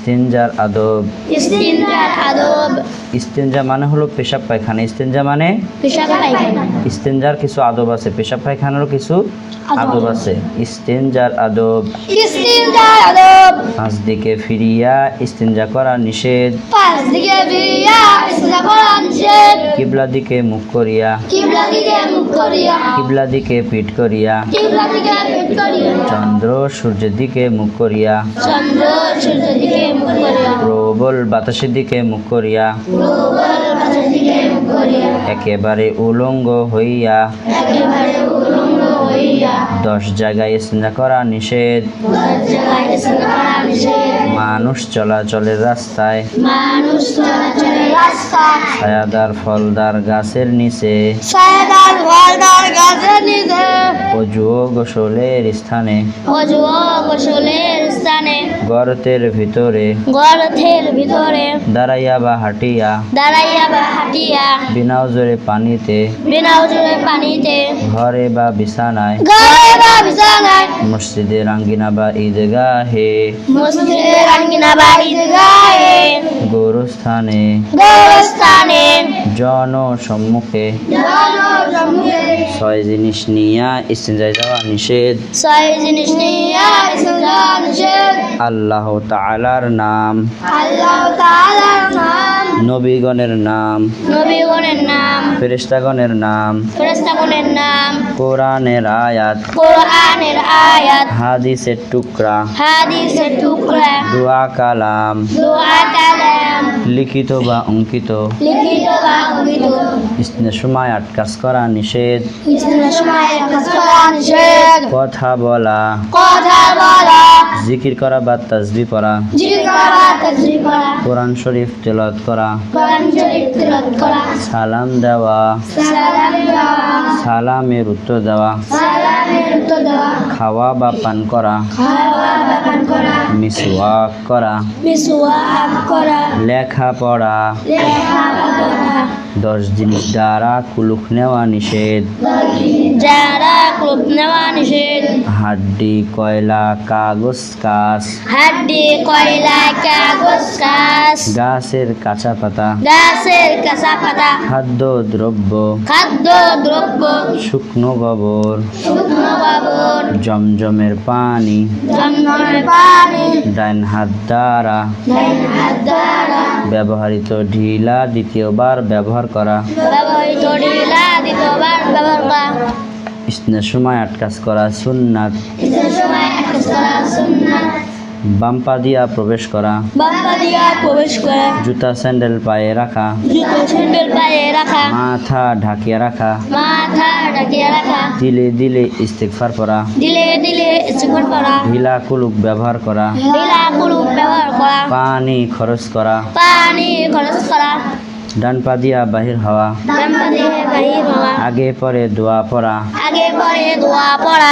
ইস্তেঞ্জার আদব। ইস্তিনজার আদব। ইস্তেঞ্জা মানে হলো পেশাব পায়খানা। ইস্তেঞ্জা মানে? পেশাব পায়খানা। ইস্তেঞ্জার কিছু আদব আছে। পেশাব পায়খানারও কিছু আদব আছে। ইস্তেঞ্জার আদব। ইস্তিনজার আদব। পাঁচ দিকে ফিরিয়া ইস্তেঞ্জা করা নিষেধ। পাঁচ দিকে বিয়া ইসলা কোরআন শেদ কিবলা দিকে মুখ করিয়া। কিবলা দিকে মুখ করিয়া। কিবলা দিকে পিঠ করিয়া। কিবলা দিকে পিঠ করিয়া। চন্দ্র সূর্যের দিকে মুখ করিয়া। চন্দ্র প্রবল বাতাসের দিকে মুখ করিয়া। একেবারে উলঙ্গ হইয়া। দশ জায়গায় স্নেহ করা নিষেধ। মানুষ চলাচলের রাস্তায়। মানুষ চলাচলের রাস্তায় ছায়াদার ফলদার গাছের নিচে। সায়দার ওয়ালদার গাছের নিচে। অজু ও গোসলের স্থানে। অজু ও গোসলের স্থানে। গর্তের ভিতরে। গর্থের ভিতরে। দাঁড়াইয়া বা হাঁটিয়া। দাঁড়াইয়া বা হাঁটিয়া। বিনা ওজরে পানিতে। বিনা উজুরে পানিতে। ঘরে বা বিছানায়। ঘরে বা বিছানায়। মসজিদের আঙ্গিনা বা ঈদগাহে। মসজিদের আঙ্গিনা বা ঈদগাহে। গোরস্থানে। গোরস্থানে। জনসম্মুখে। জনসম্মুখে। ছয় জিনিস নিয়া ইস্তেঞ্জায় যাওয়া নিষেধ। ছয় জিনিস নিয়ে ইসলাম নিষেধ। আল্লাহ তাআলার নাম। আল্লাহ তাআলার নাম। নবীগণের নাম। নবীগণের নাম। ফেরেশতাগণের নাম। ফেরেশতাগণের নাম। কোরআনের আয়াত। কোরআনের আয়াত। হাদিসের টুকরা। হাদিসের টুকরা। দোয়া কালাম। দোয়া কালাম। লিখিত বা অঙ্কিত। লিখিত বা অঙ্কিত। ইসনের সময় আটকাজ করা নিষেধ। ইসলামের সময় কাজ করা নিষেধ। কথা বলা। কথা বলা। জিকির করা বা তাজবি পড়া। জিকির করা তাসবিহ কোরআন শরীফ তেলাওয়াত করা। কোরআন শরীফ তেলাওয়াত করা। সালাম দেওয়া। সালাম দেওয়া। সালামের উত্তর দেওয়া। সালামের উত্তর দেওয়া। খাওয়া বা পান করা। খাওয়া বা পান করা মিসওয়াক করা। মিসওয়াক করা। লেখাপড়া। লেখা পড়া দশ জিনিস দ্বারা কুলুক নেওয়া নিষেধ। যারা ক্লোপ নেওয়া নিষেধ। হাড্ডি কয়লা কাগজ কাজ হাড্ডি কয়লা কাগজ কাজ গাছের কাঁচা পাতা। গাছের কাঁচা পাতা। খাদ্য দ্রব্য। খাদ্য দ্রব্য। শুকনো গোবর। শুকনো বাবর জমজমের পানি। ডাইন হাত দ্বারা। ব্যবহৃত ঢিলা দ্বিতীয়বার ব্যবহার করা। সময় আটকাজ করা সুন্নাত। ঈদের সময় আকাশ করা সুন্নাত। বাম পা দিয়া প্রবেশ করা। বাম্পা দিয়া প্রবেশ করা। জুতা স্যান্ডেল পায়ে রাখা। জুতো স্যান্ডেল পায়ে রাখা। মাথা ঢাকিয়া রাখা। মাথা রাখা। দিলে দিলে ইস্তেকফার পরা দিলে দিলে ইস্তেকফার করা ঢিলা কুলুক ব্যবহার করা। ঢিলা কুলুক ব্যবহার করা। পানি খরচ করা। পানি খরচ করা। ডান পা দিয়া বাহির হওয়া। ডান পা দিয়া বাহির হওয়া। আগে পরে দোয়া পড়া। আগে পরে দোয়া পড়া।